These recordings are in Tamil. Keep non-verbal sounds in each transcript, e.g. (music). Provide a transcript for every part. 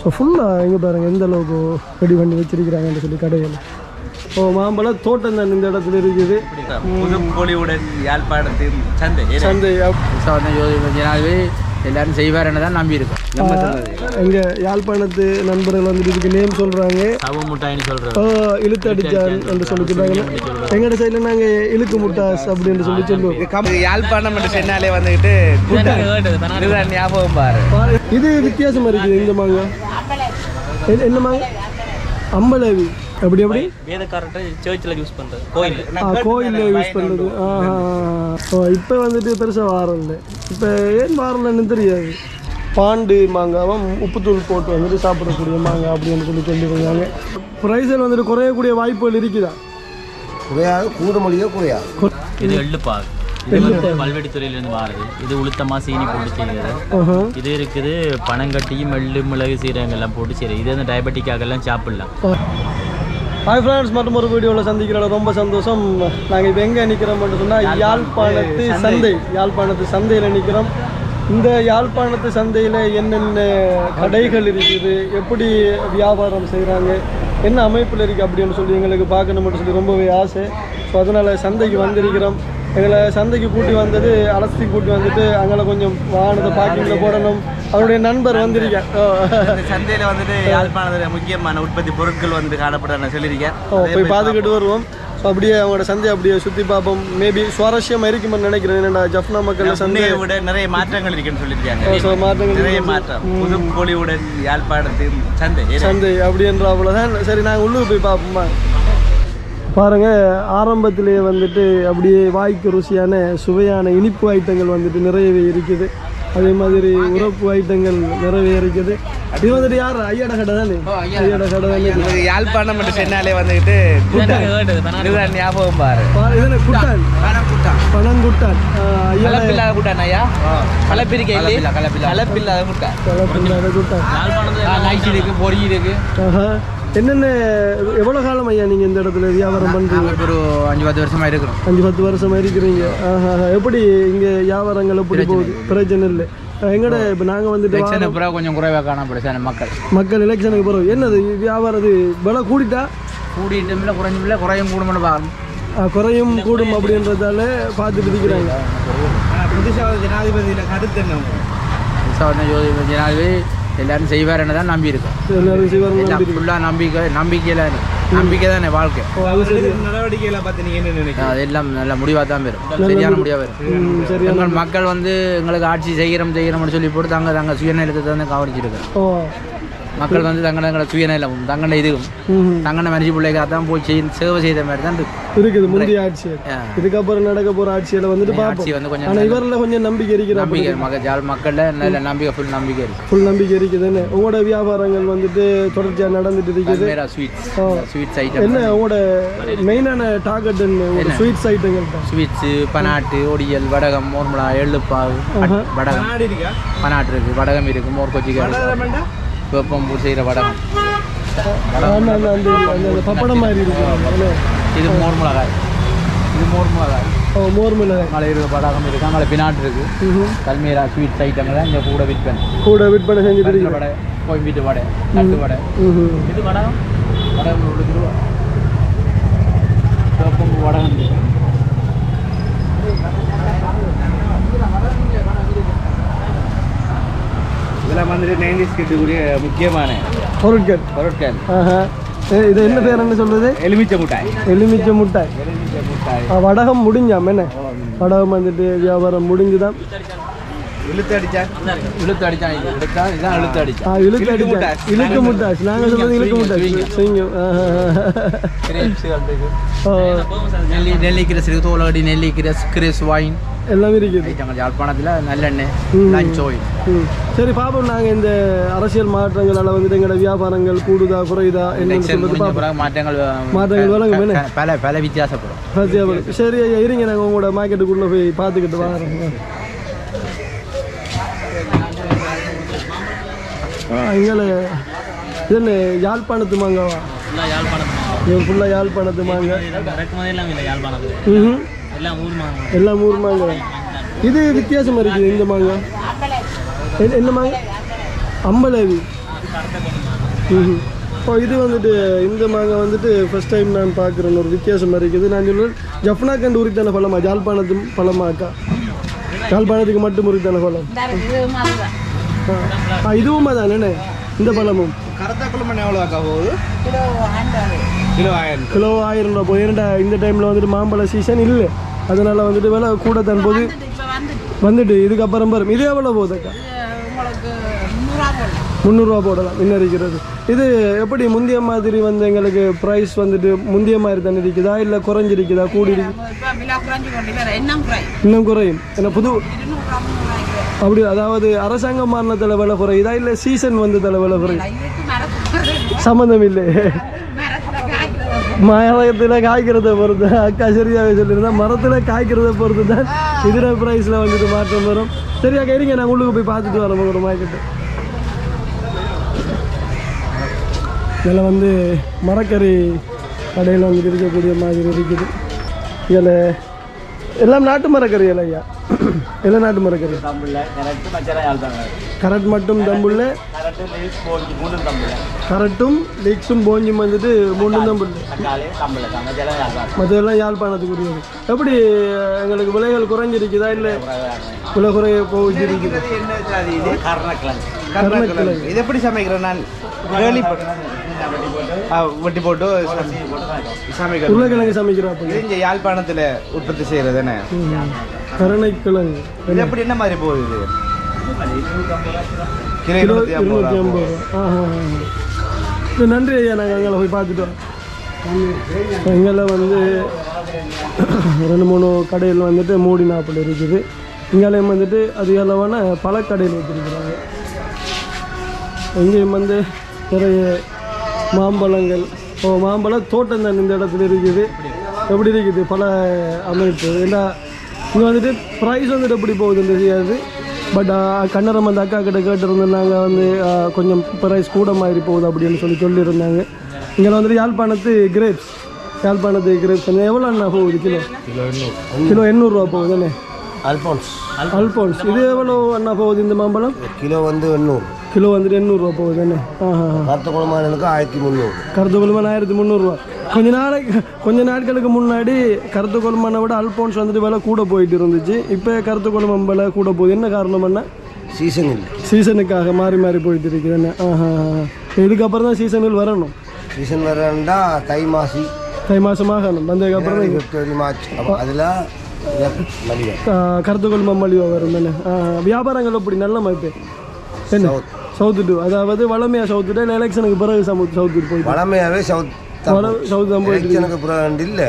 ஸோ ஃபுல்லாக இங்கே பாருங்க எந்த அளவுக்கு ரெடி பண்ணி வச்சிருக்கிறாங்கன்னு சொல்லி கடைகள் ஓ மாம்பழ தோட்டம் தான் இந்த இடத்துல இருக்குது. புதுப்பொலிவுடன் யாழ்ப்பாணத்தின் சந்தை சந்தை ஜனாதிபதி. எல்லாரும் செய்வாருன்னு தான் நம்பி இருக்கோம் எங்க யாழ்ப்பாணத்து நண்பர்கள் வந்துட்டு இதுக்கு நேம் சொல்றாங்க. சவ ஆ, இழுத்து அடிச்சான் என்று சொல்லி சொல்றாங்க. எங்கட சைடுல நாங்க இழுக்கு முட்டாஸ் அப்படின்னு சொல்லி சொல்லுவோம். யாழ்ப்பாணம் என்று சொன்னாலே வந்துக்கிட்டு இதுதான் ஞாபகம் பாரு. இது வித்தியாசமா இருக்குது இந்த மாங்க. என்ன- என்ன மாங்க? அம்பளவி அப்படி அப்படி? வேதக்காரர்கிட்ட சர்ச்சில் யூஸ் பண்ணுறது கோயில். கோயில்ல யூஸ் பண்றது. ஆஹா. ஓ இப்போ வந்துட்டு பெருசா வாரம் இல்லை இப்போ ஏன் வாரலன்னு தெரியாது. பாண்டு மாங்காவும் உப்புத்தூள் போட்டு வந்துட்டு சாப்பிடக்கூடிய மாங்காய் அப்படின்னு சொல்லி சொல்லியிருக்காங்க. ப்ரைஸில் வந்துட்டு குறையக்கூடிய வாய்ப்புகள் இருக்குதா? குறையாது கூடுமொழியோ குறையாது. இது எள்ளுப்பாகு இது வந்து பல்வெடித்துறையிலேருந்து வாருது. இது உளுத்தமா சீனி போட்டு செய்கிறது. இது இருக்குது பனங்கட்டியும் எள்ளு மிளகு சீரகம் எல்லாம் போட்டு செய்கிறது இது வந்து டயபெட்டிக்காக எல்லாம் சாப்பிடலாம். ஹாய் ஃப்ரெண்ட்ஸ் மற்றும் ஒரு வீடியோவில் சந்திக்கிறதுல ரொம்ப சந்தோஷம். நாங்கள் இப்போ எங்கே நிற்கிறோம்னு சொன்னால் யாழ்ப்பாணத்து சந்தை. யாழ்ப்பாணத்து சந்தையில் நிற்கிறோம் இந்த யாழ்ப்பாணத்து சந்தையில் என்னென்ன கடைகள் இருக்குது? எப்படி வியாபாரம் செய்கிறாங்க என்ன அமைப்பில் இருக்குது அப்படின்னு சொல்லி எங்களுக்கு பார்க்கணும்னு சொல்லி ரொம்பவே ஆசை. ஸோ அதனால் சந்தைக்கு வந்திருக்கிறோம். எங்களை சந்தைக்கு கூட்டி வந்தது அலசி கூட்டி வந்துட்டு அங்கே கொஞ்சம் வாகனத்தை பார்க்கிங்கில் போடணும். அவருடைய நண்பர் வந்திருக்கேன் சந்தையில வந்துட்டு யாழ்ப்பாணத்தில் முக்கியமான உற்பத்தி பொருட்கள் வந்து காணப்படுறேன் சொல்லியிருக்கேன் போய் பார்த்துக்கிட்டு வருவோம். ஸோ அப்படியே அவங்களோட சந்தையை அப்படியே சுற்றி பார்ப்போம். மேபி சுவாரஸ்யமாக இருக்குமென்னு நினைக்கிறேன். என்னடா ஜஃப்னா மக்கள் சந்தை. முன்னைய விட நிறைய மாற்றங்கள் இருக்குன்னு சொல்லியிருக்காங்க. ஸோ மாற்றங்கள் நிறைய மாற்றம். புதுப்பொலிவுடன் யாழ்ப்பாணத்தின் சந்தை. சந்தை அப்படின்றவள தான் சரி நாங்கள் உள்ளுக்கு போய் பார்ப்போமா? பாருங்க ஆரம்பத்திலேயே வந்துட்டு அப்படியே வாய்க்கு ருசியான சுவையான இனிப்பு ஐட்டங்கள் வந்துட்டு நிறையவே இருக்குது. அதே மாதிரி உரப்பு ஐட்டங்கள் நிறையவே இருக்குது. இது வந்துட்டு யார்? ஐயாட கடை தானே? ஐயாட கடை. தானே? யாழ்ப்பாணம் என்று சொன்னாலே வந்துக்கிட்டு இதுதான் ஞாபகம் பாரு. பா- இது என்ன குட்டான் கலப்பில்லாத கூட்டான் ஐயா. கலப்பிரிக்கை இல்லை கலப்பில்லாத கூட்டான் கலப்பில்லாத குட்டான் இருக்கு பொறி இருக்கு. என்னென்ன எவ்வளோ காலம் ஐயா நீங்கள் இந்த இடத்துல வியாபாரம் பண்ணுறீங்க ஒரு அஞ்சு பத்து வருஷமா இருக்கிறோம். அஞ்சு பத்து வருஷமா இருக்கிறீங்க. ஆஹா. எப்படி இங்கே வியாபாரங்கள் எப்படி போகுது? பிரச்சனை இல்லை. எங்கட இப்போ நாங்கள் வந்துட்டு எலெக்ஷன் வாரம் அப்புறம் கொஞ்சம் குறைவாக காணப்படும் சார் மக்கள். மக்கள் எலெக்ஷனுக்கு போகிறோம் என்னது வியாபாரம் இது விலை கூடிட்டா? கூடிட்டும் இல்லை குறைஞ்சும் இல்லை குறையும் கூடும்னு பார்க்கணும். குறையும் கூடும் அப்படின்றதால பார்த்து விதிக்கிறாங்க புதுசாக ஜனாதிபதியில் கருத்து என்ன ஜோதி ஜனாதிபதி எல்லாரும் செய்வாருன்னு தான் நம்பி இருக்கோம் எல்லாரும் எல்லாம் ஃபுல்லாக நம்பிக்கை நம்பிக்கையில் நம்பிக்கை தானே வாழ்க்கை. நடவடிக்கைகளை பார்த்து நீங்கள் என்ன நினைக்கிறீங்க? அதெல்லாம் நல்ல முடிவாக தான் வரும். சரியான முடிவாக வரும். எங்கள் மக்கள் வந்து எங்களுக்கு ஆட்சி செய்கிறோம் செய்கிறோம்னு சொல்லி போட்டு தாங்க தங்க சுயநலத்தை வந்து கவனிச்சிருக்காங்க. ஓ. மக்கள் வந்து தங்களை தங்களை சுயநலம் தங்கள இதுவும் ம் தங்கள மனுஷி பிள்ளைக்காக தான் போய் செய் சேவை செய்த மாதிரி தான் இருக்கு. இருக்குது முந்தைய ஆட்சியர் ஆ. இதுக்கப்புறம் நடக்க போகிற ஆட்சியில் வந்துட்டு ஆட்சி வந்து கொஞ்சம் ஆனால் இவரில் கொஞ்சம் நம்பிக்கை இருக்கிற நம்பிக்கை மக்கள் ஜால் மக்கள்ல நல்ல நம்பிக்கை ஃபுல் நம்பிக்கை இருக்கு. ஃபுல் நம்பிக்கை இருக்குதுன்னு. உங்களோட வியாபாரங்கள் வந்துட்டு தொடர்ச்சியாக நடந்துட்டு இருக்குது. ஸ்வீட்ஸ். ஸ்வீட்ஸ் ஐட்டம் என்ன உங்களோட மெயினான டார்கெட் உங்களோட ஸ்வீட்ஸ் ஐட்டங்கள் தான். ஸ்வீட்ஸு பனாட்டு ஒடியல் வடகம் மோர்மலா எள்ளுப்பாவு அட்- வடகம். பனாட்டு இருக்கு வடகம் இருக்கு மோர் கொச்சிக்காய் வெப்பம்பூ செய்கிற அந்த பப்படம் மாதிரி இது மோர் மிளகாய். இது மோர் மிளகாய். மோர் மிளகாய் அங்கே இருக்கு. வடகம் இருக்கு. அங்கே இருக்கு கல்மீரா ஸ்வீட்ஸ் ஐட்டங்கள் இங்கே கூட விற்பனை. கூட விற்பனை இருக்கு வடை கோயம்பீட்டு வடை நட்டு வடை. இது வடகம் வடகம் ஒரு சிவப்பம்பு வடகம் இருக்கு. இதெல்லாம் வந்துட்டு நைன்டிஸ் கிட்டக்கூடிய முக்கியமான பொருட்கள். பொருட்கள். இது என்ன பேர் என்ன சொல்றது? எலுமிச்சை முட்டாய். எலுமிச்சை முட்டாய். வடகம் முடிஞ்சாம் என்ன? வடகம் வந்துட்டு வியாபாரம் முடிஞ்சுதான். இழுத்து அடிச்சா இழுத்து அடிச்சான் இது எடுத்தா இதுதான் இழுத்து அடிச்சான் இழுக்கு அடிச்சா. இழுக்கு முட்டாய் நாங்க சொல்றது இழுக்கு முட்டாய் செய்யும் நெல்லி நெல்லி கிரஸ் இருக்கு. தோலகடி நெல்லி கிரஸ் கிரஸ் வாயின் எல்லாம் இருக்குது. ஐட்டங்கள் யாழ்ப்பாணத்தில் நல்லெண்ணெய் ம். லஞ்ச் ஆயில் ம். சரி பாப்போம். நாங்க இந்த அரசியல் மாற்றங்களால வந்துட்டு எங்களோட வியாபாரங்கள் கூடுதா குறையுதா மாற்றங்கள் மாற்றங்கள் பல பல வித்தியாசப்படும். சத்தியாபுரம் சரி ஐயா இருங்க. நாங்கள் உங்களோட மார்க்கெட்டுக்குள்ளே போய் பார்த்துக்கிட்டு வாரோம் எங்களை இது என்ன யாழ்ப்பாணத்து மாங்காவா இது ஃபுல்லாக யாழ்ப்பாணத்து மாங்க. இறக்குமதி எல்லாம் ஊர் மாங்க. எல்லாம் ஊர் மாங்க. இது வித்தியாசமா இருக்குது இந்த மாங்காய் என்ன- என்ன மாங்க? அம்பளவி ம்ஹும். இப்போ இது வந்துட்டு இந்த மாங்காய் வந்துட்டு ஃபர்ஸ்ட் டைம் நான் பார்க்குறேன் ஒரு வித்தியாசமாக இருக்குது. நான் சொல்லுவேன் ஜஃப்னா கண்டு உரித்தான பழமா ஜாழ்ப்பாணத்து பழமாக்கா ஜாழ்ப்பாணத்துக்கு மட்டும் உரித்தான பழம் இதுவும் தானே இந்த பழமும். கருத்தா குழம்பு எவ்வளோ அக்கா போகுது? கிலோ ஆயிரம். கிலோ ஆயிரம் ரூபா போய் ஏன்டா இந்த டைமில் வந்துட்டு மாம்பழ சீசன் இல்லை? அதனால் வந்துட்டு விலை கூட தன் போது வந்துட்டு இதுக்கப்புறம் வரும் இது எவ்வளோ போகுதுக்கா முந்நூறுரூவா போடலாம். இன்னும் இருக்கிறது இது எப்படி முந்தைய மாதிரி வந்து எங்களுக்கு ப்ரைஸ் வந்துட்டு முந்தைய மாதிரி தானே இருக்குதா இல்லை குறைஞ்சிருக்குதா? கூடி இருக்கு இன்னும் குறையும். ஏன்னா புது அப்படி அதாவது அரசாங்கம் மாறினத்தில் விலை குறையுதா இல்லை சீசன் வந்ததில் விலை குறையும் சம்மந்தம் இல்லை மரத்தில் காய்க்கிறத பொறுத்து அக்கா சரியாகவே சொல்லியிருந்தா மரத்தில் காய்க்கிறத பொறுத்து தான் இதர ப்ரைஸில் வந்துட்டு மாற்றம் வரும். சரியா கைரிங்க நான் உள்ளுக்கு போய் பார்த்துட்டு வரேன் ஒரு மார்க்கெட்டு இதில் வந்து மரக்கறி கடையில் வந்துட்டு இருக்கக்கூடிய மாதிரி இருக்குது. இதில் எல்லாம் நாட்டு மரக்கறி இல்லை ஐயா. எல்லாம் நாட்டு மரக்கறி. கரட் மட்டும் தம்புள்ள. கரட்டும் லீக்ஸும் போஞ்சும் வந்துட்டு மூணும் தம்புள்ள. மற்றதெல்லாம் யாழ்ப்பாணத்துக்குரியது. எப்படி எங்களுக்கு விலைகள் குறைஞ்சிருக்குதா இல்லை விலை குறைய இருக்குது? கருணக்கிழங்கு. இது எப்படி சமைக்கிறேன் நான்? கேள்வி வெட்டி போட்டு சமைக்கிறேன் உருளைக்கிழங்கு சமைக்கிறாப்ப இது இங்கே யாழ்ப்பாணத்தில் உற்பத்தி செய்கிறது தானே கருணைக்கிழங்கு. இது எப்படி என்ன மாதிரி போகுது இது? கிலோ இருநூத்தி ஐம்பது ரூபா நன்றி ஐயா நாங்கள் அங்கே போய் பார்த்துட்டு வரோம் எங்களை வந்து ரெண்டு மூணு கடையில் வந்துட்டு மூடி நாப்பில் இருக்குது. இங்கேயும் வந்துட்டு அதிகளவான பழக்கடையில் வச்சுருக்குறாங்க. எங்கேயும் வந்து நிறைய மாம்பழங்கள். ஓ மாம்பழ தோட்டம் தான் இந்த இடத்துல இருக்குது. எப்படி இருக்குது? பல அமைப்பு. எல்லா இங்கே வந்துட்டு ப்ரைஸ் வந்துட்டு எப்படி போகுதுன்னு தெரியாது. பட் கன்னடம் அந்த அக்கா கிட்ட கேட்டிருந்தோம். நாங்கள் வந்து கொஞ்சம் ப்ரைஸ் கூட மாதிரி போகுது அப்படின்னு சொல்லி சொல்லியிருந்தாங்க. இங்கே வந்துட்டு யாழ்ப்பாணத்து கிரேப்ஸ் யாழ்ப்பாணத்து கிரேப்ஸ் வந்து எவ்வளோ அண்ணா போகுது கிலோ? கிலோ எண்ணூறுரூவா போகுதுண்ணே அல்போன்ஸ் அல்போன்ஸ் இது எவ்வளோ அண்ணா போகுது இந்த மாம்பழம்? கிலோ வந்து எண்ணூறு. கிலோ வந்துட்டு எண்ணூறுரூவா போகுதுண்ணே ஆஹா கருத்த குழம்பானனுக்கு ஆயிரத்தி முந்நூறு. கருத்து கொள்மன் ஆயிரத்தி முந்நூறுரூவா. கொஞ்ச நாளைக்கு கொஞ்ச நாட்களுக்கு முன்னாடி கருத்து கொள்மனை விட அல்போன்ஸ் வந்துட்டு விலை கூட போயிட்டு இருந்துச்சு. இப்போ கருத்து கொள்மன் விலை கூட போகுது. என்ன காரணம் என்ன சீசன் சீசனுக்காக மாறி மாறி போயிட்டு இருக்குது என்ன? இதுக்கப்புறம் தான் சீசனில் வரணும். சீசன் வரண்டா தை மாசி. தை மாதம் ஆகணும். வந்ததுக்கப்புறம் பிப்ரவரி மார்ச். அதில் மலிவா. ஆ, கருத்து கொள்மன் மலிவாக வரும் என்ன. வியாபாரங்கள் எப்படி? நல்ல மதிப்பு. என்ன? சவுத்து டூ அதாவது வளமையாக சவுத்துட்டு இல்லை எலெக்ஷனுக்கு பிறகு சமூக சவுத்துட்டு போயிட்டு வளமையாகவே சவுத் வள சவுத்து தான் போயிட்டு எலெக்ஷனுக்கு பிறகு இல்லை.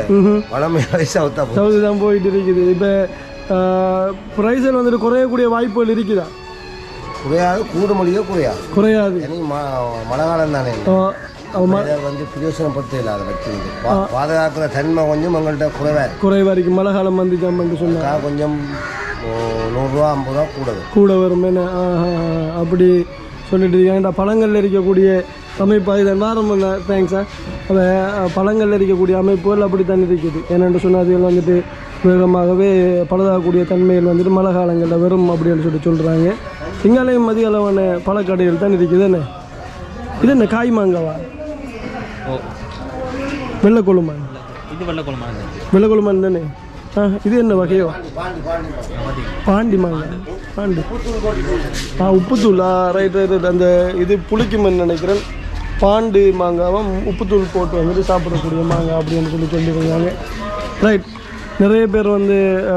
வளமையாகவே சவுத்தா சவுத்து தான் போயிட்டு இருக்குது. இப்போ ப்ரைஸில் வந்துட்டு குறையக்கூடிய வாய்ப்புகள் இருக்குதா? குறையாது. கூடு மொழியோ குறையாது. குறையாது. மழை காலம் தானே. வந்து பிரயோசனப்படுத்த இல்லாத வச்சிருந்து பாதுகாக்கிற தன்மை கொஞ்சம் எங்கள்கிட்ட குறைவா இருக்கு. குறை வரைக்கும் மழை காலம் வந்துச்சாமன்னு சொன்னா கொஞ்சம் நூறுரூவா ஐம்பது ரூபா கூட. கூட வரும். அப்படி சொல்லிட்டு இருக்காங்க. இந்த பழங்களில் இருக்கக்கூடிய அமைப்பு இதை வாரம் தேங்க்ஸ் அதை பழங்களில் இருக்கக்கூடிய அமைப்புகள் அப்படி தான் இருக்குது. ஏனென்று சொன்னால் அதுகள் வந்துட்டு வேகமாகவே பழுதாகக்கூடிய தன்மைகள் வந்துட்டு மழை காலங்களில் வரும் அப்படின்னு சொல்லி சொல்கிறாங்க இங்காலையும் மதிய அளவான பழக்கடைகள் தான் இருக்குது. என்ன? இது என்ன காய் மாங்காவா? ஓ. வெள்ளை கொழுமா? இது வெள்ளை குழம்பு வெள்ளை கொழுமான் தானே? இது என்ன வகையோ? பாண்டி மாங்காய் பாண்டி. ஆ உப்புத்தூள். ரைட் ரைட் ரைட் அந்த இது புளிக்குமென்னு நினைக்கிறேன். பாண்டு மாங்காவும் உப்புத்தூள் போட்டு வந்துட்டு சாப்பிடக்கூடிய மாங்காய் அப்படின்னு சொல்லி சொல்லியிருந்தாங்க ரைட் நிறைய பேர் வந்து ஆ,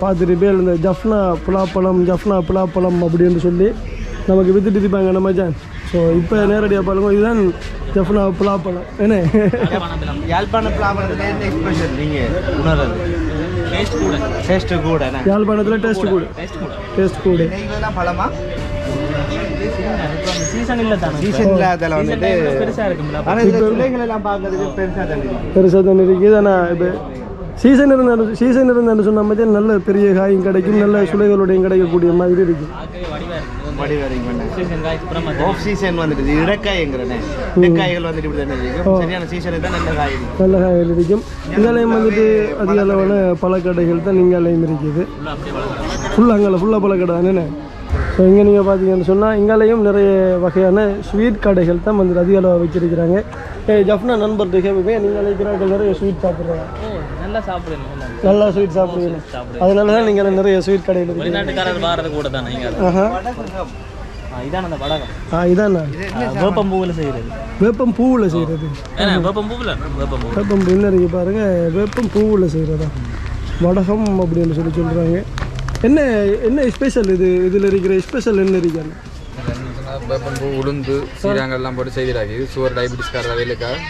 பார்த்துட்டு பேர் இந்த ஜஃப்னா புலாப்பழம் ஜஃப்னா புலாப்பழம் அப்படின்னு சொல்லி நமக்கு வித்துட்டு இருப்பாங்க நம்ம ஜான் ஸோ இப்போ நேரடியாக பாருங்க இதுதான் ஜஃப்னா புலாப்பழம். என்ன? யாழ்ப்பாண நீங்கள் உணர்றது டேஸ்ட் கூட யாழ்ப்பாணத்தில் டேஸ்ட் கூட டேஸ்ட் கூட டேஸ்ட் கூட இதெல்லாம் பழமா சீசன் இல்லை தானே சீசன் வந்துட்டு இருக்கும்ல பிள்ளைகள் எல்லாம் பெருசாக தானே இருக்கு பெருசாக தான் இருக்குது இப்போ சீசன் இருந்தாலும் சீசன் இருந்தாலும் சொன்ன மாதிரி நல்ல பெரிய காயும் கிடைக்கும் நல்ல சுளைகளுடையும் கிடைக்கக்கூடிய மாதிரி மற்ற ஆஃப் சீசன் வந்துட்டு இடக்காய்ங்கிறனே. இடக்காய்கள் வந்துட்டு இப்படி தானே இருக்கும். சரியான சீசனுக்கு தான் நல்ல காய் இருக்கும். நல்ல காய்கள் இருக்கும். இங்காலையும் வந்துட்டு அதிக அளவான பழக்கடைகள் தான் இங்காலையும் இருக்குது. ஃபுல்லாக அங்கே ஃபுல்லாக பழக்கடை தானே? ஸோ இங்கே நீங்கள் பார்த்தீங்கன்னு சொன்னால் இங்காலேயும் நிறைய வகையான ஸ்வீட் கடைகள் தான் வந்து அதிக அளவு வச்சிருக்கிறாங்க ஏ ஜஃப்னா நண்பர்கிட்ட கேட்பே நீங்கள் அழைக்கிறார்கள் நிறைய ஸ்வீட் சாப்பிட்றாங்க. நல்லா சாப்பிடுங்க நல்லா ஸ்வீட் சாப்பிடுவீங்க அதனால தான் நீங்கள் நிறைய ஸ்வீட் கடையில் இருக்கீங்க வெளிநாட்டுக்காரர் வாரது கூட தான் நீங்கள் ஆஹா. இதான் அந்த வடகம். ஆ இதாண்ணா வேப்பம் பூவில் செய்கிறது வேப்பம் பூவில் செய்கிறது வேப்பம் பூவில் வேப்பம் பூ வேப்பம் பூ இருக்கு பாருங்க. வேப்பம் பூவில் செய்கிறதா வடகம் அப்படின்னு சொல்லி சொல்கிறாங்க என்ன என்ன ஸ்பெஷல் இது இதில் இருக்கிற ஸ்பெஷல் என்ன இருக்காங்க வேப்பம்பூ உளுந்து சீரகம் எல்லாம் போட்டு செய்கிறாங்க இது சுகர் டயபிட்டிஸ்கார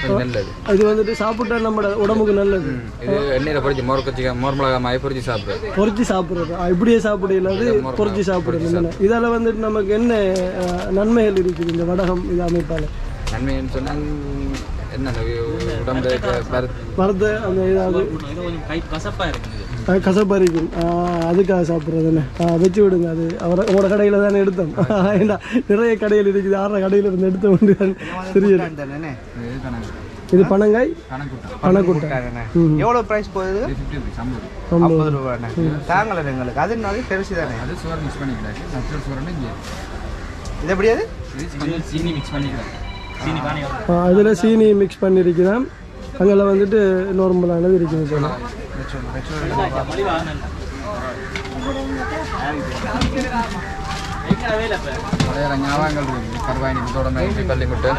கொஞ்சம் நல்லது இது வந்துட்டு சாப்பிட்டா நம்ம உடம்புக்கு நல்லது இது எண்ணெயில் பொறிச்சு மோர் கொச்சி மோர் மிளகா மாய பொறிச்சு சாப்பிட்றது பொரிச்சு சாப்பிட்றது இப்படியே சாப்பிட இல்லாது பொரிச்சு சாப்பிடுறது இதால் வந்துட்டு நமக்கு என்ன நன்மைகள் இருக்குது இந்த வடகம் இது அமைப்பால் நன்மைன்னு சொன்னால் என்ன பருத்து மரத்தை அந்த இதாவது இது கொஞ்சம் கை கசப்பாக இருக்குது அஹ், கசப்பரிக்கும். அஹ், அதுக்காக சாப்பிட்றது என்ன அஹ், வச்சு விடுங்க அது. அவரை உங்களோட கடையில் தானே எடுத்தோம். ஏண்டா நிறைய கடையில் இருக்குது. ஆற கடையில் இருந்து எடுத்த உண்டு தெரியல தானே இது பனங்காய்? பனக்குட்டை. எவ்வளோ ப்ரைஸ் போகுது? ஐம்பது ரூபாண்ணே தாங்கல எங்களுக்கு. அதுனாலே பெருசு தானே. அது சுகர் மிக்ஸ் இங்கே. இது எப்படியாது சீனி மிக்ஸ் பண்ணிக்கிறாங்க சீனி பானை அதில் சீனி மிக்ஸ் பண்ணியிருக்கிறேன் அங்கே வந்துட்டு நார்மலானது இருக்குது முட்டை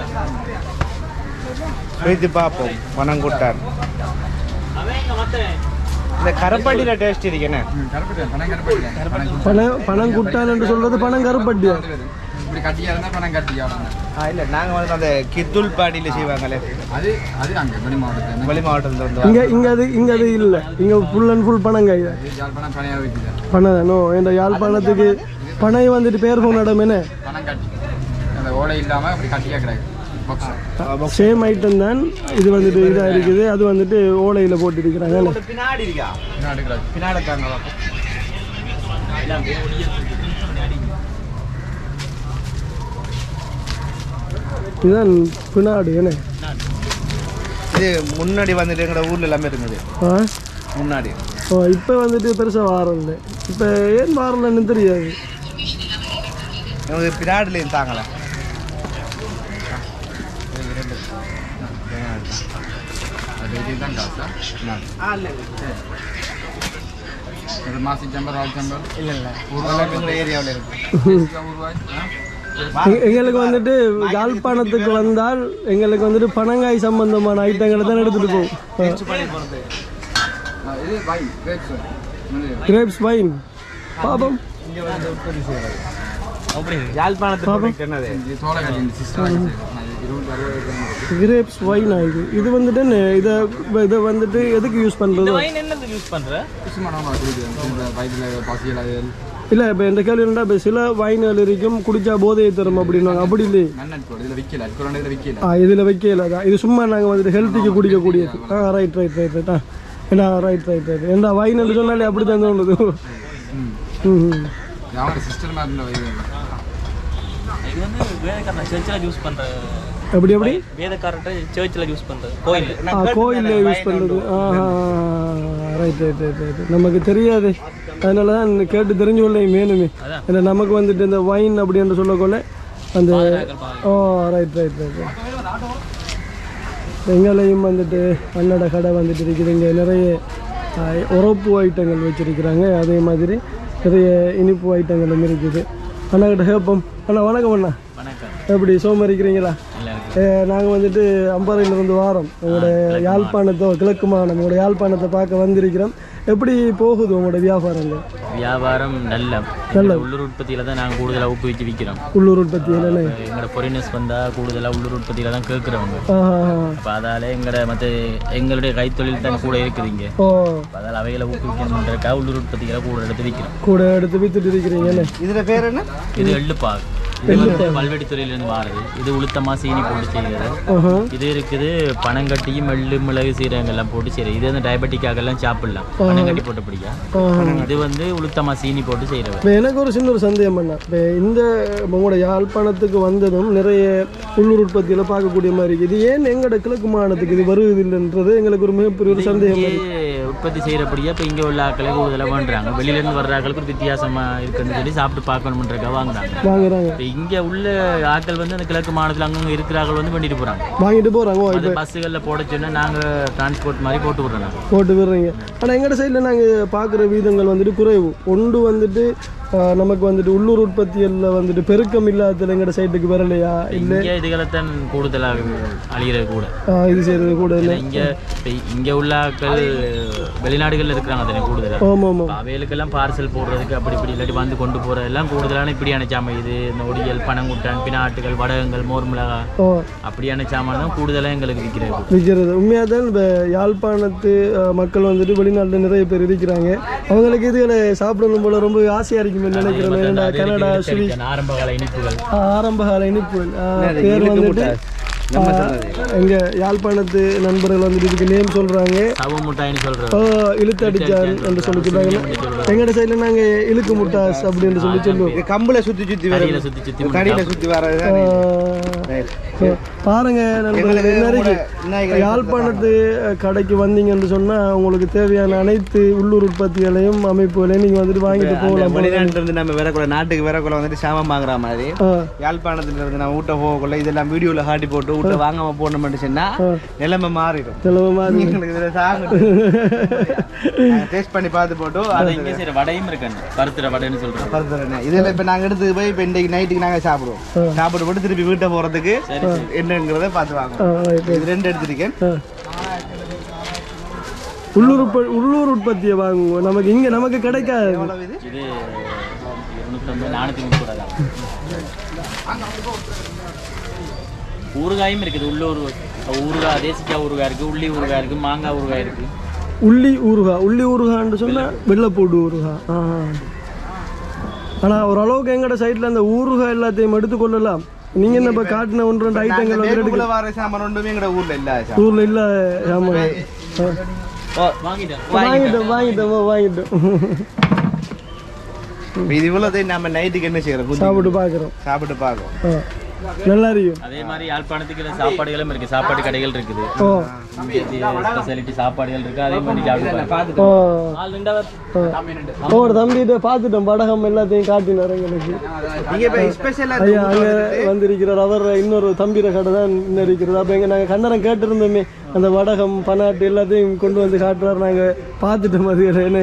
வைத்து பார்ப்போம் பனங்குட்டான் இந்த கரப்பாட்டியில் டேஸ்ட் இருக்கேனே கருப்பட்டி பணம் கருப்பட்டி பணம் பணம் குட்டான் என்று சொல்றது பணம் ஆ இல்லை நாங்கள் வந்து அந்த கித்துல் பாடியில் செய்வாங்களே அது அது அங்கே வெளி மாவட்டத்தில் வெளி மாவட்டத்தில் வந்து இங்க இங்க அது இங்க அது இல்லை. இங்க ஃபுல் அண்ட் ஃபுல் தான் இது யாழ்ப்பாணம் பணியாக பணம் இந்த யாழ்ப்பாணத்துக்கு பனை வந்துட்டு பேர் போன இடம் என்ன? பணம் கட்டி. அந்த ஓலை இல்லாமல் அப்படி கட்டியாக கிடையாது பாக்ஸ் சேம் ஐட்டம் தான். இது வந்துட்டு இதாக இருக்குது. அது வந்துட்டு ஓலையில் போட்டு இருக்கிறாங்க பின்னாடி இருக்கா? பின்னாடி கிடக்கு. பின்னாடி தாங்க பார்ப்போம் இதுதான் பின்னாடு என்ன? இது முன்னாடி வந்துட்டு எங்களோட ஊர்ல எல்லாமே இருந்தது. ஆ? முன்னாடி. ஓ இப்போ வந்துட்டு பெருசாக வாரம் இல்லை இப்போ ஏன் வாரலன்னு தெரியாது. எங்களுக்கு பின்னாடிலையும் தாங்கல. மாசி சம்பர் ஆள் சம்பர். இல்லை இல்லை. ஏரியாவில் இருக்கு. எங்களுக்கு வந்துட்டு யாழ்ப்பாணத்துக்கு வந்தால் எங்களுக்கு வந்துட்டு பனங்காய் சம்பந்தமான ஐட்டங்களை தான் எடுத்துட்டு. இது கிரேப்ஸ் வைன் பாபம். கிரேப்ஸ் வைன் ஆகுது இது. வந்துட்டு இதை இதை வந்துட்டு எதுக்கு யூஸ் பண்ணுறது இல்லை இப்போ இந்த கேள்வி என்னடா இப்போ சில வைன்கள் இருக்கும் குடிச்சா போதையை தரும் அப்படின்வாங்க அப்படி விற்கல ஆ இதில் வைக்கல. தான் இது சும்மா நாங்கள் வந்துட்டு ஹெல்த்துக்கு குடிக்கக்கூடியது. ஆ ரைட் ரைட் ரைட் ரைட் ஆ என்ன ரைட் ரைட் ரைட் என்ன என்று சொன்னாலே அப்படி தான் தோணுது. ம். சிஸ்டர் இது வந்து சர்ச்சில் யூஸ் பண்ணுற எப்படி எப்படி? வேதக்காரர்கிட்ட சர்ச்சில் யூஸ் பண்ணுறது கோயில் கோயிலில். யூஸ் பண்ணுறது ரைட் ரைட் ரைட் ரைட் நமக்கு தெரியாது. அதனால தான் கேட்டு தெரிஞ்சு கொள்ள வேணுமே ஏன்னா நமக்கு வந்துட்டு இந்த வைன் அப்படின்னு சொல்லக்கொள்ள அந்த ஓ ரைட் ரைட் ரைட் எங்களையும் வந்துட்டு அன்னட கடை வந்துட்டு இருக்குது. இங்கே நிறைய உரப்பு ஐட்டங்கள் வச்சிருக்கிறாங்க. அதே மாதிரி நிறைய இனிப்பு ஐட்டங்களும் இருக்குது. அண்ணா கிட்ட கேட்போம். அண்ணா வணக்கம் அண்ணா. எப்படி சோமரிக்கிறீங்களா? நல்லா நாங்கள் வந்துட்டு அம்பாறையிலிருந்து வாரோம். உங்களோட யாழ்ப்பாணத்தை கிழக்கு மாநிலம் உங்களோட யாழ்ப்பாணத்தை பார்க்க வந்திருக்கிறோம். எப்படி போகுது உங்களோட வியாபாரங்கள்? வியாபாரம் நல்ல. எங்களோட உள்ளூர் உற்பத்தியில் தான் நாங்கள் கூடுதலாக ஊக்குவிச்சு விற்கிறோம் உள்ளூர் உற்பத்தி என்னென்ன எங்களோட பொரினஸ் வந்தால் கூடுதலாக உள்ளூர் உற்பத்தியில் தான் கேட்குறவங்க. அப்போ அதால் எங்களோட மற்ற எங்களுடைய கைத்தொழில் தான் கூட இருக்குது இங்கே. அதால் அவைகளை ஊக்குவிக்கணுன்றக்காக உள்ளூர் உற்பத்திகளை கூட எடுத்து விற்கிறோம் கூட எடுத்து வித்துட்டு இருக்கிறீங்க இதில் பேர் என்ன? இது எள்ளுப்பாகு. பல்வெடி துறையிலேருந்து மாறுது. இது உளுத்தமா சீனி போட்டு செய்கிறது இது இருக்குது பனங்கட்டியும் எள்ளு மிளகு சீரகம் எல்லாம் போட்டு செய்கிறது இது வந்து டயபெட்டிக்காக எல்லாம் சாப்பிடலாம் பனங்கட்டி போட்டு பிடிக்க. இது வந்து உளுத்தமா சீனி போட்டு செய்கிறது இப்போ எனக்கு ஒரு சின்ன ஒரு சந்தேகம் பண்ணா இப்போ இந்த உங்களோட யாழ்ப்பாணத்துக்கு வந்ததும் நிறைய உள்ளூர் உற்பத்தியில் பார்க்கக்கூடிய மாதிரி இருக்குது. இது ஏன் எங்களோட கிழக்கு மாநிலத்துக்கு இது வருவதில்லைன்றது எங்களுக்கு ஒரு மிகப்பெரிய ஒரு சந்தேகம் உற்பத்தி செய்கிறபடியே இப்போ இங்கே உள்ள ஆட்களை கூடுதலாக பண்ணுறாங்க வெளியிலேருந்து வர்ற ஆட்களுக்கு ஒரு வித்தியாசமாக இருக்குன்னு சொல்லி சாப்பிட்டு பார்க்கணுன்றக்காக வாங்குறாங்க. வாங்குறாங்க. இப்போ இங்கே உள்ள ஆட்கள் வந்து அந்த கிழக்கு மாநிலத்தில் அங்கங்கே இருக்கிற ஆட்கள் வந்து பண்ணிட்டு போகிறாங்க வாங்கிட்டு போகிறாங்க அது பஸ்ஸுகளில் போட சொன்னால் நாங்கள் டிரான்ஸ்போர்ட் மாதிரி போட்டு விட்றோம். போட்டு விடுறீங்க. ஆனால் எங்கட சைடில் நாங்கள் பார்க்குற வீதங்கள் வந்துட்டு குறைவு. ஒன்று வந்துட்டு நமக்கு வந்துட்டு உள்ளூர் உற்பத்தியில் வந்துட்டு பெருக்கம் இல்லாததுல எங்கட சைட்டுக்கு வரலையா? இல்லை இதுகளைத்தான் கூடுதலாக அழிகிறது கூட. இது செய்கிறது கூட இல்லை. இங்கே இங்கே உள்ள ஆட்கள் வெளிநாடுகளில் இருக்கிறாங்க தானே கூடுதலாக ஆமாம் ஆமாம் அவைகளுக்கெல்லாம் பார்சல் போடுறதுக்கு அப்படி இப்படி இல்லாட்டி வந்து கொண்டு போகிற எல்லாம் கூடுதலான இப்படியான சாமான் இது இந்த ஒடியல் பனங்குட்டன் பினாட்டுகள் வடகங்கள் மோர் மிளகா. அப்படியான சாமான் தான் கூடுதலாக எங்களுக்கு விற்கிறது. விற்கிறது. உண்மையாக தான் இப்போ யாழ்ப்பாணத்து மக்கள் வந்துட்டு வெளிநாட்டில் நிறைய பேர் இருக்கிறாங்க. அவங்களுக்கு இதுகளை சாப்பிடணும் போல ரொம்ப ஆசையாக இருக்குமே நினைக்கிறேன் கனடா ஆரம்ப கால இனிப்புகள். பேர் வந்துட்டு எங்க யாழ்ப்பாணத்து நண்பர்கள் வந்துட்டு இதுக்கு நேம் சொல்றாங்க. இழுத்து அடிச்சான் என்று சொல்லி சொல்றாங்க. எங்கட சைடுல நாங்க இழுக்கு முட்டாஸ் அப்படின்னு சொல்லி சொல்லுவோம். கம்புல சுத்தி சுத்தி வர கடியில் சுத்தி ஆ, பாருங்க யாழ்ப்பாணத்து கடைக்கு வந்தீங்கன்னு சொன்னா உங்களுக்கு தேவையான அனைத்து உள்ளூர் உற்பத்திகளையும் அமைப்புகளையும் நீங்க வந்துட்டு வாங்கிட்டு போகலாம் வெளிநாட்டுல இருந்து நம்ம வரக்குள்ள நாட்டுக்கு வரக்குள்ள வந்துட்டு சாமான் வாங்குற மாதிரி யாழ்ப்பாணத்துல இருந்து நம்ம வீட்டை போகக்குள்ள இதெல்லாம் வீடியோல காட்டி போட்டு வீட்டை வாங்காம போனோம்னு சொன்னா நிலைமை மாறிடும். இதுல சாங்க (laughs) டேஸ்ட் பண்ணி பார்த்து போட்டு அது இங்கே சரி வடையும் இருக்கேன் பருத்துற வடைன்னு சொல்கிறோம் பருத்துறேன் இதுல இப்ப நாங்க எடுத்து போய் இப்ப இன்றைக்கு நைட்டுக்கு நாங்க சாப்பிடுவோம். சாப்பிட்டு போட்டு திருப்பி வீட்டை போறதுக்கு என்னங்கிறத பார்த்து. இது ரெண்டு எடுத்திருக்கேன். உள்ளூர் உற்ப- உள்ளூர் உற்பத்தியை வாங்குவோம். நமக்கு இங்க நமக்கு கிடைக்காது. ஊறுகாயும் இருக்குது. உள்ளூர் ஊறுகாய் தேசிக்காய் ஊறுகாய் இருக்குது உள்ளி ஊறுகாய் இருக்குது மாங்காய் ஊறுகாய் இருக்குது உள்ளி ஊறுகாய் உள்ளி ஊறுகான்னு சொன்னா வெள்ளைப்பூடு ஊறுகாய் ஆ. ஆனா ஓரளவுக்கு எங்கட சைடுல அந்த ஊறுகாய் எல்லாத்தையும் எடுத்துக்கொள்ளலாம் நீங்க என்ன இப்ப காட்டின ஒன்று ரெண்டு ஐட்டங்கள் வந்து வேப்புக்குள்ள வர சாமான் ஒன்றுமே எங்கட ஊர்ல இல்ல சாமான். ஊர்ல இல்ல. வாங்கிட்டேன் வாங்கிட்டோம் வாங்கிட்டோம் வாங்கிட்டோம் இது இவ்வளவு நம்ம நைட்டுக்கு என்ன செய்யறோம் சாப்பிட்டு பாக்குறோம் சாப்பிட்டு பார்க்கும் ஆ. நல்லா இருக்கும் அதே மாதிரி யாழ்ப்பாணத்துக்கு சாப்பாடுகளும் இருக்குது சாப்பாடு கடைகள் இருக்குது. ஸ்பெஷாலிட்டி சாப்பாடுகள் இருக்குது அதே மாதிரி ரெண்டாவது. ஒரு தம்பிகிட்ட பார்த்துட்டோம் படகம் எல்லாத்தையும் காட்டினார் எங்களுக்கு. ஐயா அங்க வந்திருக்கிறார். அவர் இன்னொரு தம்பிர கடை தான் இன்னும் இருக்கிறது அப்ப எங்க நாங்க கண்ணரம் கேட்டிருந்தோமே. அந்த வடகம் பனாட்டு எல்லாத்தையும் கொண்டு வந்து காட்டுறாரு நாங்க. பார்த்துட்டோம் அது என்ன.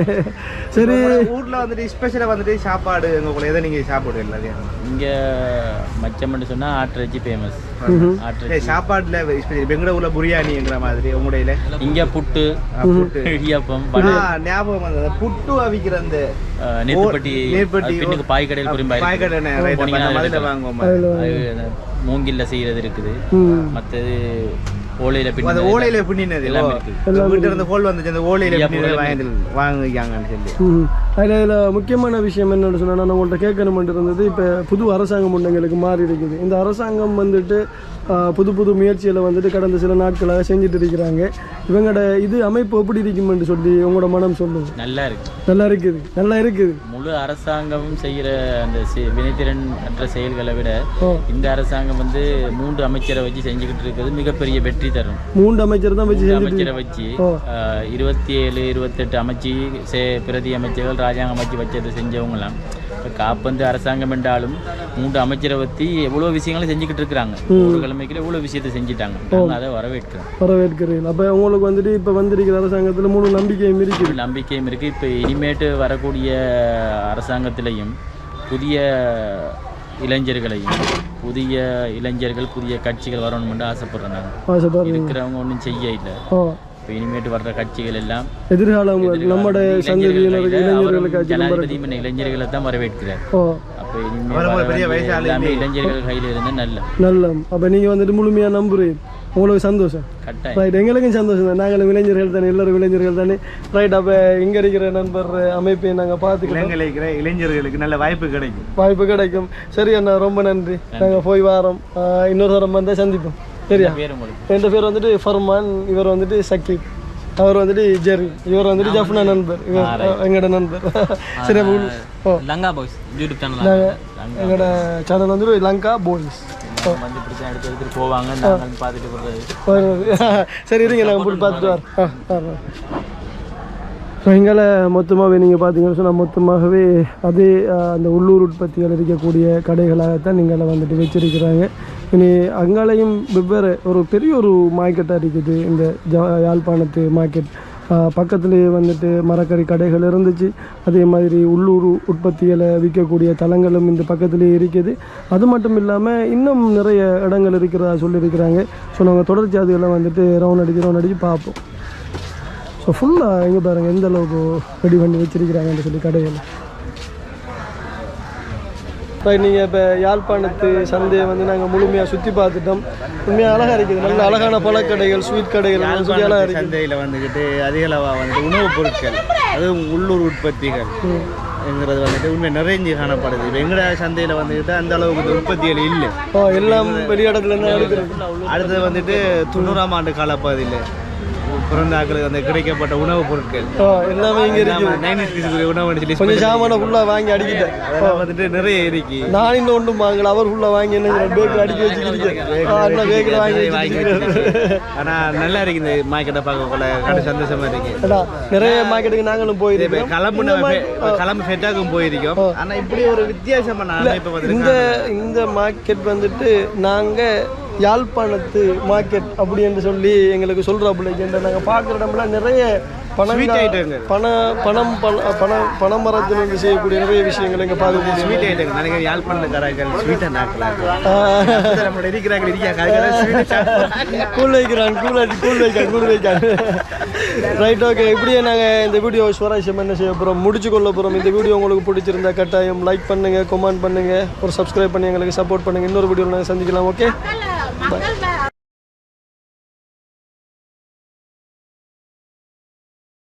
சரி. ஊர்ல வந்துட்டு ஸ்பெஷலா வந்துட்டு சாப்பாடு உங்களை எதை நீங்க சாப்பிடுவீங்க எல்லாத்தையும்? இங்கே மச்சம்னு சொன்னால் ஆட்டிறைச்சி ஃபேமஸ் ஆட்டிறைச்சி சரி, சாப்பாடுல ஸ்பெஷல் ஊர்ல பிரியாணிங்கிற மாதிரி உங்களுடைய இங்கே புட்டு. (laughs) இடியாப்பம் வடை ஆ, ஞாபகம் வந்தது. புட்டு அவிக்கிற அந்த நெருப்பட்டி, அது பின்னுக்கு பாய்க்கடையில் புரியும் அந்த மாதிரி. வாங்குவோம் மூங்கில்ல செய்யறது இருக்குது. ம். மற்றது ஓலையில அந்த பின்னது ஓலையில பின்னினது. வீட்டுல இருந்து ஹோல் வந்துச்சு. அந்த ஓலையில பின்னினது வாங்கி வாங்கிக்காங்கன்னு சொல்லி. அதுல இதுல முக்கியமான விஷயம் என்னன்னு சொன்னா நான் உங்கள்ட்ட கேட்கணும்னு இருந்தது இப்போ புது அரசாங்கம் ஒன்று எங்களுக்கு மாறி இருக்குது. இந்த அரசாங்கம் வந்துட்டு புது புது முயற்சிகளை வந்துட்டு கடந்த சில நாட்களாக செஞ்சுட்டு இருக்கிறாங்க. இவங்களோட இது அமைப்பு எப்படி இருக்குமென்று சொல்லி உங்களோட மனம் சொல்லுது நல்லா இருக்கு. நல்லா இருக்குது. நல்லா இருக்குது. முழு அரசாங்கமும் செய்யற அந்த வினைத்திறன் அற்ற செயல்களை விட. இந்த அரசாங்கம் வந்து மூன்று அமைச்சரை வச்சு செஞ்சுக்கிட்டு இருக்கிறது மிகப்பெரிய வெற்றி தரும். மூன்று அமைச்சர் தான் வச்சு அமைச்சரை வச்சு இருபத்தி ஏழு இருபத்தெட்டு அமைச்சு சே பிரதி அமைச்சர்கள் ராஜாங்க அமைச்சு வச்சதை செஞ்சவங்களாம். காப்பந்து அரசாங்கம் என்றாலும் மூன்று அமைச்சரை பற்றி எவ்வளோ விஷயங்களும் செஞ்சுக்கிட்டு இருக்கிறாங்க. ஒரு கிழமைக்குள்ள எவ்வளோ விஷயத்தை செஞ்சுட்டாங்க. நாங்கள் அதை வரவேற்கிறோம். வரவேற்கிறீர்கள் அப்போ உங்களுக்கு வந்துட்டு இப்போ வந்திருக்கிற அரசாங்கத்தில் மூணு நம்பிக்கையும் இருக்குது. நம்பிக்கையும் இருக்குது இப்போ இனிமேட்டு வரக்கூடிய அரசாங்கத்திலையும் புதிய இளைஞர்களையும் புதிய இளைஞர்கள் புதிய கட்சிகள் வரணும்னு ஆசைப்படுறீங்க. இருக்கிறவங்க ஒன்றும் செய்ய இல்லை இப்போ இனிமேட்டு வர்ற கட்சிகள் எல்லாம் எதிர்காலம் நம்மட சந்ததியினருக்கு இளைஞர்களுக்கு இளைஞர்களை தான் வரவேற்கிறார். ஓ. அப்போ இனிமேல் வர வேண்டிய எல்லாமே இளைஞர்கள் கையில் இருந்து நல்ல நல்ல அப்போ நீங்கள் வந்துட்டு முழுமையாக நம்புறீங்க உங்களுக்கு சந்தோஷம். ரைட் எங்களுக்கும் சந்தோஷம் தான். நாங்களும் இளைஞர்கள் தானே எல்லாரும் இளைஞர்கள் தானே. ரைட் அப்போ இங்கே இருக்கிற நண்பர் அமைப்பை நாங்கள் பார்த்துக்கலாம் இருக்கிற இளைஞர்களுக்கு நல்ல வாய்ப்பு கிடைக்கும். வாய்ப்பு கிடைக்கும். சரி அண்ணா ரொம்ப நன்றி. நாங்கள் போய் வாரோம். ஆஹ் இன்னொரு தரம் வந்தால் சந்திப்போம். சரியா? என் பேர் வந்துட்டு ஃபர்மான் இவர் வந்துட்டு சக்கீப் அவர் வந்துட்டு ஜெரி இவர் வந்துட்டு ஜஃப்னா நண்பர். இவர் எங்களோட நண்பர். (laughs) சரி ஓ. லங்கா பாய்ஸ் யூடியூப் சேனல் எங்களோட சேனல் வந்துட்டு லங்கா வந்து எடுத்து எடுத்துட்டு போவாங்க. நாங்கள் பார்த்துட்டு போடுறது (laughs) சரி இருங்க நாங்கள் போய் பார்த்துட்டு வரோம். ஆ எங்களை மொத்தமாகவே நீங்கள் பார்த்தீங்கன்னு சொன்னால் மொத்தமாகவே அதே அந்த உள்ளூர் உற்பத்திகள் இருக்கக்கூடிய கடைகளாகத்தான் நீங்களை வந்துட்டு வச்சிருக்கிறாங்க. இனி அங்காலையும் வெவ்வேறு ஒரு பெரிய ஒரு மார்க்கெட்டாக இருக்குது. இந்த ஜா யாழ்ப்பாணத்து மார்க்கெட் பக்கத்துலேயே வந்துட்டு மரக்கறி கடைகள் இருந்துச்சு. அதே மாதிரி உள்ளூர் உற்பத்திகளை விற்கக்கூடிய தலங்களும் இந்த பக்கத்துலேயே இருக்குது. அது மட்டும் இல்லாமல் இன்னும் நிறைய இடங்கள் இருக்கிறதா சொல்லியிருக்கிறாங்க. ஸோ நாங்கள் தொடர்ச்சி அதுகளை வந்துட்டு ரவுண்ட் அடிச்சு ரவுண்ட் அடிச்சு பார்ப்போம். ஸோ ஃபுல்லாக எங்கே பாருங்கள் எந்த அளவுக்கு ரெடி பண்ணி வச்சுருக்கிறாங்கன்னு சொல்லி கடையில் இப்போ நீங்கள் இப்போ யாழ்ப்பாணத்து சந்தையை வந்து நாங்கள் முழுமையாக சுற்றி பார்த்துட்டோம். உண்மையாக அழகாக இருக்குது. நல்ல அழகான பழக்கடைகள் ஸ்வீட் கடைகள் சொல்லி அழகாக இருக்குது. சந்தையில் வந்துக்கிட்டு அதிக அளவாக வந்துட்டு உணவுப் பொருட்கள் அதுவும் உள்ளூர் உற்பத்திகள் ங்கிறது வந்துட்டு உண்மை நிறைஞ்சு காணப்படுது. இப்போ எங்கட சந்தையில் வந்துக்கிட்டு அந்த அளவுக்கு உற்பத்திகள் இல்லை. எல்லாம் இருந்து எடுக்கிறது அடுத்தது வந்துட்டு தொண்ணூறாம் ஆண்டு காலப்பகுதியில் பிறந்த ஆக்களுக்கு அந்த கிடைக்கப்பட்ட உணவுப் பொருட்கள். எல்லாமே இங்கே இருக்குது நைன்டி உணவு சொல்லி கொஞ்சம் சாமான ஃபுல்லாக வாங்கி அடிக்கிட்டேன். வந்துட்டு நிறைய இருக்கு. நான் இன்னும் ஒன்றும் வாங்கல. அவர் ஃபுல்லாக வாங்கி என்ன பேக்கில் அடிக்க வச்சுக்கிறீங்க பேக்கில் வாங்கி ஆனா நல்லா இருக்கு இந்த மார்க்கெட்டை பார்க்க போல. கடை சந்தோஷமா இருக்கு. நிறைய மார்க்கெட்டுக்கு நாங்களும் போயிருக்கோம். கிளம்பு கிளம்பு ஃபெட்டாக்கும் போயிருக்கோம். ஆனா இப்படி ஒரு வித்தியாசமான வந்து இந்த இந்த மார்க்கெட் வந்துட்டு நாங்கள் யாழ்ப்பாணத்து மார்க்கெட் அப்படி என்று சொல்லி எங்களுக்கு சொல்கிறாப்புல நாங்கள் பார்க்குற இடம்லாம் நிறைய பணம். பண பணம் பண- பணம் பண மரத்திலிருந்து செய்யக்கூடிய நிறைய விஷயங்கள் எங்கே பார்க்க முடியும் ஸ்வீட் ஐட்டம் நினைக்கிறேன் யாழ்ப்பாணக்காரர்கள் ஸ்வீட்டை நாக்கலாம் நம்மளோட இருக்கிறாங்க இருக்காங்க கூழ் வைக்கிறான் கூழ் கூழ் வைக்கான் கூழ் வைக்கான் ரைட் ஓகே இப்படியே நாங்கள் இந்த வீடியோ சுவராசியம் என்ன செய்ய போகிறோம் முடிச்சு கொள்ள போகிறோம் இந்த வீடியோ உங்களுக்கு பிடிச்சிருந்தா கட்டாயம் லைக் பண்ணுங்கள் கமெண்ட் பண்ணுங்கள் ஒரு சப்ஸ்கிரைப் பண்ணி எங்களுக்கு சப்போர்ட் பண்ணுங்கள் இன்னொரு வீடியோவில் நாங்கள் சந்திக்கலாம் ஓகே Mặc.